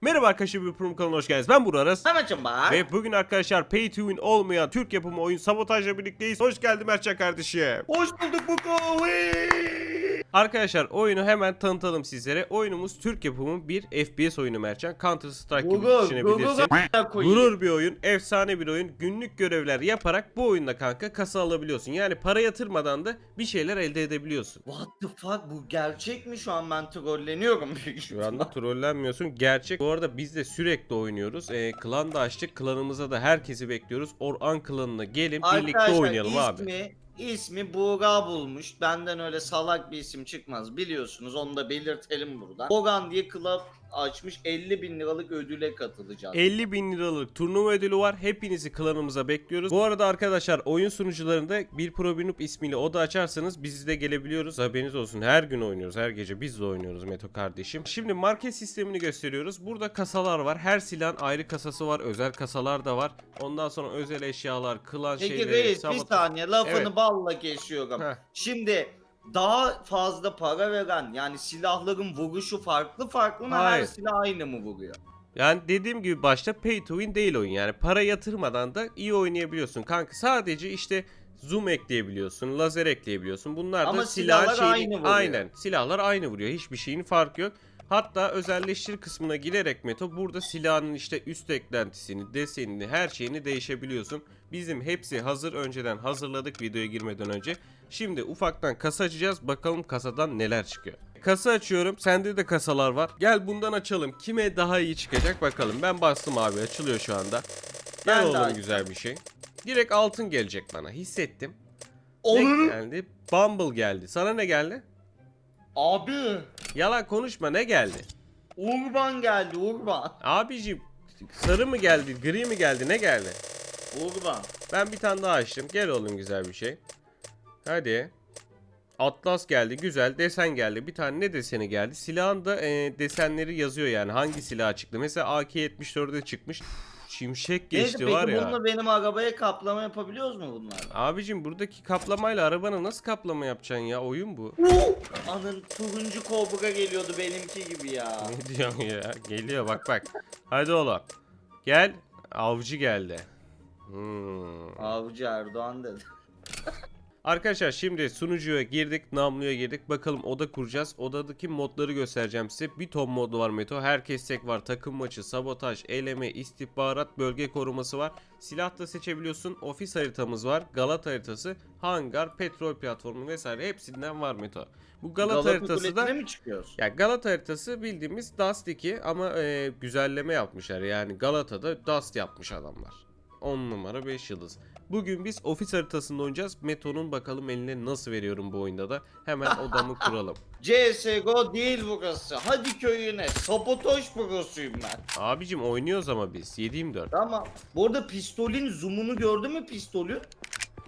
Merhaba arkadaşlar bir program kanalına hoş geldiniz. Ben Burak Aras. Sanatçım bak. Ve bugün arkadaşlar Pay to Win olmayan Türk yapımı oyun Sabotaj'la birlikteyiz. Hoş geldin Mertcan kardeşim. Hoş bulduk bu Arkadaşlar oyunu hemen tanıtalım sizlere. Oyunumuz Türk yapımı bir FPS oyunu Mertcan. Counter Strike gibi düşünebilirsin. Gurur bir oyun, efsane bir oyun. Günlük görevler yaparak bu oyunda kanka kasa alabiliyorsun. Yani para yatırmadan da bir şeyler elde edebiliyorsun. What the fuck bu gerçek mi şu an ben trolleniyorum büyük Şu anda trollenmiyorsun. Gerçek. Bu arada biz de sürekli oynuyoruz. Ee, klan da açtık. Klanımıza da herkesi bekliyoruz. Orhan klanına gelin birlikte Arkadaşlar oynayalım abi. İsmi, Buğra bulmuş. Benden öyle salak bir isim çıkmaz biliyorsunuz onu da belirtelim burada. Bogan diye club açmış 50 bin liralık ödüle katılacağız. 50 bin liralık turnuva ödülü var. Hepinizi klanımıza bekliyoruz. Bu arada arkadaşlar oyun sunucularında bir Probinup ismiyle oda açarsanız biz de gelebiliyoruz. Haberiniz olsun. Her gün oynuyoruz. Her gece biz de oynuyoruz Meto kardeşim. Şimdi market sistemini gösteriyoruz. Burada kasalar var. Her silahın ayrı kasası var. Özel kasalar da var. Ondan sonra özel eşyalar, klan Peki şeyleri, reis bir sabot- saniye lafını Evet. balla kesiyorum. Heh. Şimdi daha fazla para veren yani silahların vuruşu farklı farklı mı her Hayır. silah aynı mı vuruyor? Yani dediğim gibi başta pay to win değil oyun. Yani para yatırmadan da iyi oynayabiliyorsun. Kanka sadece işte zoom ekleyebiliyorsun, lazer ekleyebiliyorsun. Bunlar da Ama silahın silahlar şeyini- aynı vuruyor. Aynen. Silahlar aynı vuruyor. Hiçbir şeyin farkı yok. Hatta özelleştir kısmına girerek Meto burada silahın işte üst eklentisini, desenini, her şeyini değişebiliyorsun. Bizim hepsi hazır önceden hazırladık videoya girmeden önce. Şimdi ufaktan kasa açacağız. Bakalım kasadan neler çıkıyor. Kasa açıyorum. Sende de kasalar var. Gel bundan açalım. Kime daha iyi çıkacak bakalım. Ben bastım abi. Açılıyor şu anda. Gel oğlum güzel bir şey. Direkt altın gelecek bana. Hissettim. Ne Onun geldi? Bumble geldi. Sana ne geldi? abi Yalan konuşma ne geldi? Urban geldi Urban. Abicim sarı mı geldi, gri mi geldi, ne geldi? Urban. Ben bir tane daha açtım. Gel oğlum güzel bir şey. Hadi. Atlas geldi. Güzel. Desen geldi. Bir tane ne deseni geldi? Silahın da e, desenleri yazıyor yani. Hangi silah çıktı? Mesela AK-74'de çıkmış. Şimşek Neyse geçti peki var ya. bununla benim arabaya kaplama yapabiliyoruz mu bunlar? abicim buradaki kaplamayla arabanı nasıl kaplama yapacaksın ya? Oyun bu. Anın turuncu kobra geliyordu benimki gibi ya. ne diyorsun ya? Geliyor. Bak bak. Hadi oğlum. Gel. Avcı geldi hmm. Avcı Erdoğan dedi. Arkadaşlar şimdi sunucuya girdik, namluya girdik. Bakalım oda kuracağız. Odadaki modları göstereceğim size. Bir ton modu var Meto. Herkes tek var. Takım maçı, sabotaj, eleme, istihbarat, bölge koruması var. Silah da seçebiliyorsun. Ofis haritamız var. Galat haritası, hangar, petrol platformu vesaire hepsinden var Meto. Bu Galat Galata haritası da mi çıkıyoruz? ya Galata haritası bildiğimiz Dust 2 ama e, güzelleme yapmışlar. Yani Galata'da Dust yapmış adamlar. 10 numara 5 yıldız. Bugün biz ofis haritasında oynayacağız. Meto'nun bakalım eline nasıl veriyorum bu oyunda da. Hemen odamı kuralım. CSGO değil burası. Hadi köyüne. Sabotaj prosuyum ben. Abicim oynuyoruz ama biz. 7-24. Tamam. Bu arada pistolün zoom'unu gördün mü pistolü?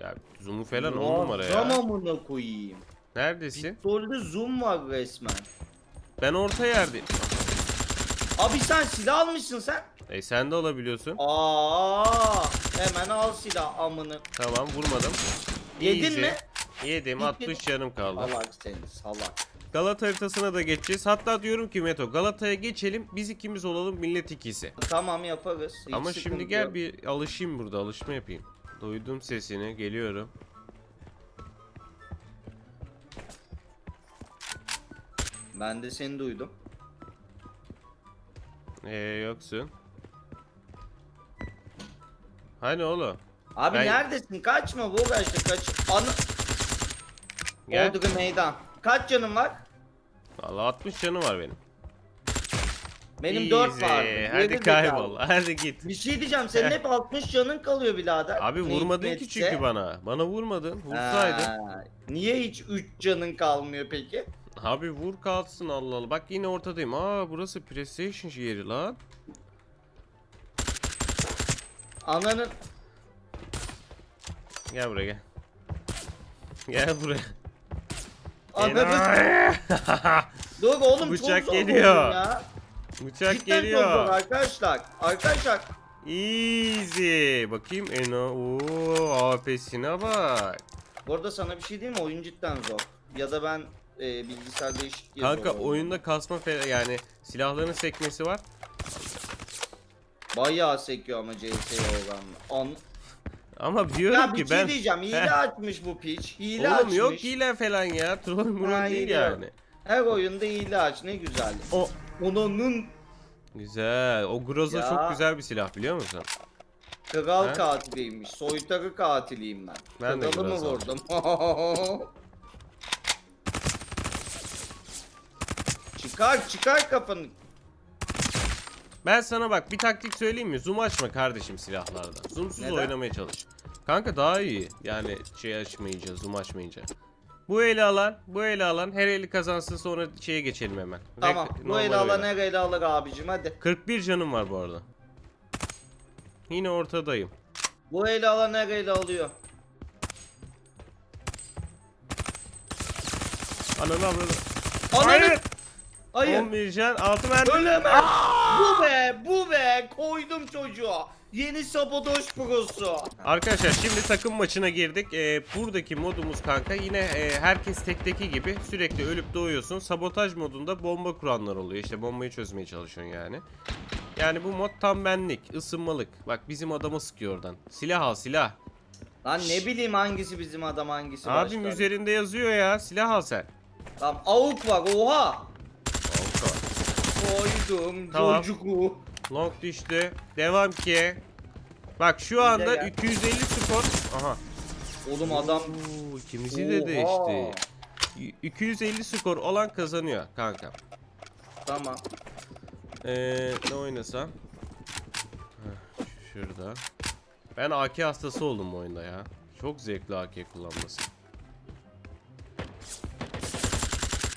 Ya zoom'u falan 10 numara ya. Tamamına koyayım. Neredesin? Pistolde zoom var resmen. Ben orta yerdeyim. Abi sen silah almışsın sen. E sen de alabiliyorsun. Aa, hemen al silah amını. Tamam vurmadım. Yedin Easy. mi? Yedim. Yedin. 60 canım kaldı. Salak seni salak. Galata haritasına da geçeceğiz. Hatta diyorum ki Meto Galata'ya geçelim. Biz ikimiz olalım millet ikisi. Tamam yaparız. Hiç Ama şimdi gel yok. bir alışayım burada alışma yapayım. Duydum sesini geliyorum. Ben de seni duydum. Ee yoksun. Hani oğlum? Abi Ben- neredesin? Kaçma bu kaçtı kaç. Anı. Gel. Oldu meydan. Kaç canın var? Valla 60 canı var benim. Benim 4 Easy. var. Hadi kaybol. Hadi git. Bir şey diyeceğim. Senin hep 60 canın kalıyor birader. Abi Ne vurmadın ki hikmetse. çünkü bana. Bana vurmadın. Vursaydın. Ha, Niye hiç 3 canın kalmıyor peki? Abi vur kalsın Allah Allah. Bak yine ortadayım. Aa burası PlayStation yeri lan. Ananın Gel buraya gel. Gel buraya. ananın Dur oğlum Bıçak çok geliyor. ya. Bıçak Cidden geliyor. arkadaşlar. Arkadaşlar Easy. Bakayım Eno. Oo AP'sine bak. bu arada sana bir şey diyeyim mi? Oyun cidden zor. Ya da ben e, bilgisayar değişik diye Kanka oynuyorum. oyunda kasma falan yani silahların sekmesi var. Bayağı sekiyor ama CS'ye oranla. An Ama diyorum ya bir ki şey ben... diyeceğim. Hile Heh. açmış bu piç. Hile Oğlum açmış. yok hile falan ya. Troll murol değil hile yani. Her oyunda hile aç. Ne güzel. O Onun güzel. O Groza Ya. çok güzel bir silah biliyor musun? kral He? katiliymiş. Soytarı katiliyim ben. Ben de Kralı mı biraz vurdum? çıkar çıkar kafanı. Ben sana bak bir taktik söyleyeyim mi? Zoom açma kardeşim silahlarda. Zoomsuz Neden? oynamaya çalış. Kanka daha iyi. Yani şey açmayınca, zoom açmayınca. Bu eli alan, bu eli alan her eli kazansın sonra şeye geçelim hemen. Tamam. Rek- Bu normal ele ala oyuna. ne ele alır abicim hadi. 41 canım var bu arada. Yine ortadayım. Bu ele ala ne ele alıyor. Ananı avradı. Ananı. Hayır. Hayır. 11 can, 6 mermi. Ölemem. Bu be, bu be. Koydum çocuğa. Yeni sabotaj prosu. Arkadaşlar şimdi takım maçına girdik. Ee, buradaki modumuz kanka yine e, herkes tekteki gibi sürekli ölüp doğuyorsun. Sabotaj modunda bomba kuranlar oluyor. İşte bombayı çözmeye çalışıyorsun yani. Yani bu mod tam benlik, ısınmalık. Bak bizim adamı sıkıyor oradan. Silah al silah. Lan ne bileyim hangisi bizim adam hangisi Abim başka. üzerinde yazıyor ya. Silah al sen. Tamam avuk var oha. Koydum Tamam. çocuğu. Long düştü. Devam ki. Bak şu anda gel. 250 skor. Aha. Oğlum adam Oo, ikimizi de Oha. değişti. Y- 250 skor olan kazanıyor kanka. Tamam. Ee, ne oynasam? Heh, şurada. Ben AK hastası oldum bu oyunda ya. Çok zevkli AK kullanması.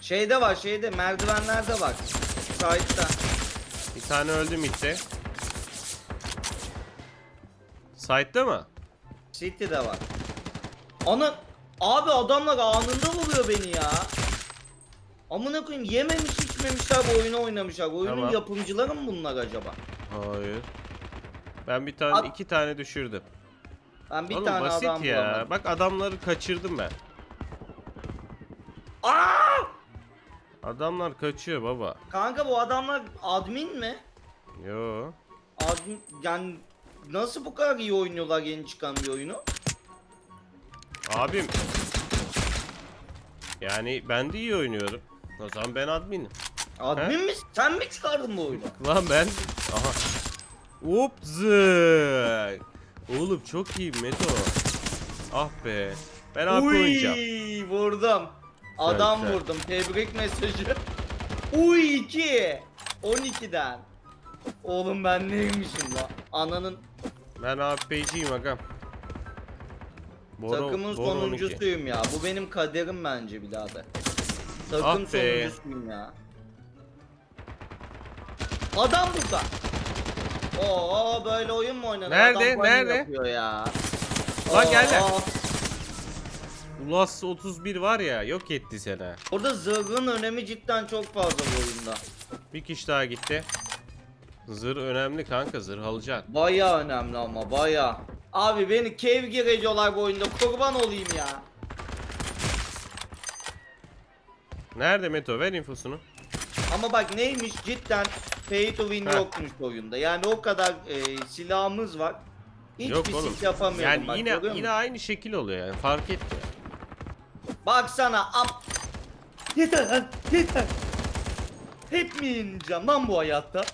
Şeyde var şeyde merdivenlerde var. Side'da. Bir tane öldüm işte. Site'da mı? City'de var. Ana abi adamlar anında vuruyor beni ya. Amına koyayım yememiş içmemişler bu oyunu oynamışlar. Oyunun Tamam. yapımcıları mı bunlar acaba? Hayır. Ben bir tane, At- iki tane düşürdüm. Ben bir Oğlum tane basit adam ya. bulamadım. Bak adamları kaçırdım ben. Aa! Adamlar kaçıyor baba. Kanka bu adamlar admin mi? Yo. Admin yani nasıl bu kadar iyi oynuyorlar yeni çıkan bir oyunu? Abim. Yani ben de iyi oynuyorum. O zaman ben adminim. Admin mi? Sen mi çıkardın bu oyunu? Lan ben... Aha. Hop zık. Oğlum çok iyi Meto. Ah be. Ben AP oynayacağım. Uy vurdum. Adam güzel. vurdum. Tebrik mesajı. Uy 2. 12'den. Oğlum ben neymişim la? Ananın Ben AP'ciyim agam. Bora- takımın Bora 12. sonuncusuyum ya. Bu benim kaderim bence birader. Takım Ah be. sonuncusuyum ya. Adam burada. Oo böyle oyun mu oynanır? Nerede? Adam Nerede? yapıyor ya. Lan geldi. Ulas 31 var ya yok etti seni. Orada zırhın önemi cidden çok fazla bu oyunda. Bir kişi daha gitti. Zırh önemli kanka zırh alacaksın. Baya önemli ama baya. Abi beni kevgir ediyorlar bu oyunda kurban olayım ya. Nerede Meto ver infosunu. Ama bak neymiş cidden pay to win Heh. yokmuş oyunda. Yani o kadar e, silahımız var. Hiçbir Yok oğlum. sik yapamıyorum Yani bak yine yine aynı şekil oluyor yani fark etmiyor. Baksana am... Yeter lan yeter. Hep mi yenileceğim lan bu hayatta?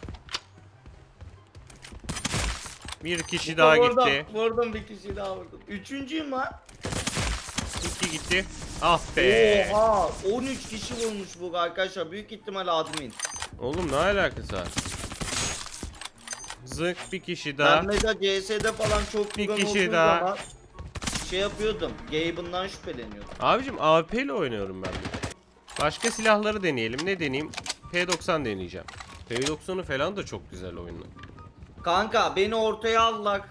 Bir kişi daha Vurdum, gitti. Vurdum bir kişi daha vurdum. Üçüncüyüm lan. İki gitti. Ah be. Oha 13 kişi vurmuş bu arkadaşlar. Büyük ihtimal admin. Oğlum ne alakası var? Zık bir kişi daha. Ben mesela CS'de falan çok Bir kişi daha. zaman Şey yapıyordum. Gaben'dan şüpheleniyordum. Abicim AWP ile oynuyorum ben. Başka silahları deneyelim. Ne deneyeyim? P90 deneyeceğim. P90'u falan da çok güzel oyunu. Kanka beni ortaya. Oğlum Bunlar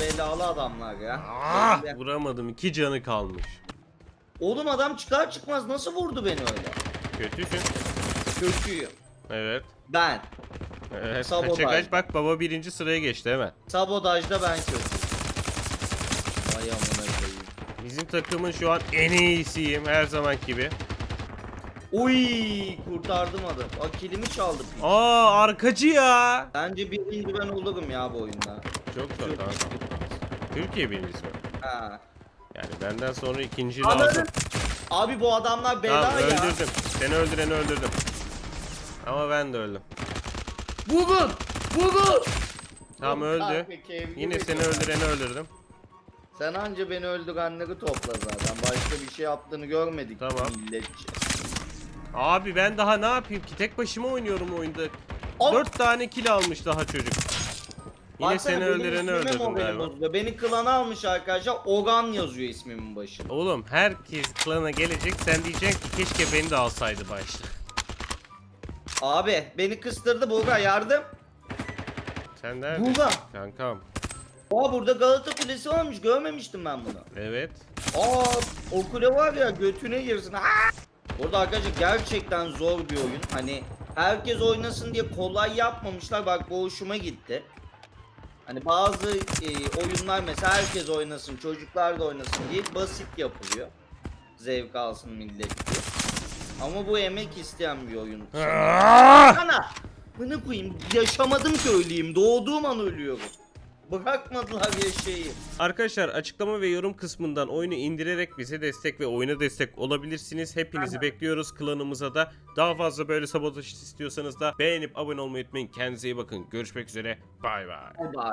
belalı adamlar ya. Ah! Vuramadım. iki canı kalmış. Oğlum adam çıkar çıkmaz nasıl vurdu beni öyle? Kötüsün. Kötüyüm. Evet. Ben. Evet. Sabotaj. Kaça kaç bak baba birinci sıraya geçti hemen. Sabotajda ben kötüyüm. Bizim takımın şu an en iyisiyim her zaman gibi. Oy kurtardım adam. Aa kilimi çaldı. piç. Aa arkacı ya. Bence birinci ben olurum ya bu oyunda. Çok zor kanka. Türkiye birincisi mi? Ha. Yani benden sonra ikinci lazım. Abi bu adamlar bela Tamam ya. öldürdüm. Seni öldüreni öldürdüm. Ama ben de öldüm. Vurun! Vurun! Tamam öldü. Yine seni ediyor. öldüreni öldürdüm. Sen anca beni öldürenleri topla zaten. Başka bir şey yaptığını görmedik. Tamam. Milletçe. Abi ben daha ne yapayım ki? Tek başıma oynuyorum oyunda. Hop! 4 tane kill almış daha çocuk. Yine Baksana, seni benim öldüreni öldürdüm moralim galiba. bozuluyor. Beni klana almış arkadaşlar. Ogan yazıyor ismimin başına. Oğlum herkes klana gelecek. Sen diyeceksin ki keşke beni de alsaydı başta. Abi beni kıstırdı Buğra yardım. Sen neredesin? Buğra. Kankam. Aa burada Galata Kulesi varmış görmemiştim ben bunu. Evet. Aa o kule var ya götüne girsin. Aa! Orada arkadaşlar gerçekten zor bir oyun. Hani herkes oynasın diye kolay yapmamışlar. Bak bu hoşuma gitti. Hani bazı e, oyunlar mesela herkes oynasın, çocuklar da oynasın diye basit yapılıyor. Zevk alsın millet diye. Ama bu emek isteyen bir oyun. Ah! Ana! Bunu koyayım. Yaşamadım ki öleyim. Doğduğum an ölüyorum. Bırakmadılar yaşayayım. Arkadaşlar açıklama ve yorum kısmından oyunu indirerek bize destek ve oyuna destek olabilirsiniz. Hepinizi bekliyoruz klanımıza da. Daha fazla böyle sabotaj istiyorsanız da beğenip abone olmayı unutmayın. Kendinize iyi bakın. Görüşmek üzere. Bay bay. Bye bye.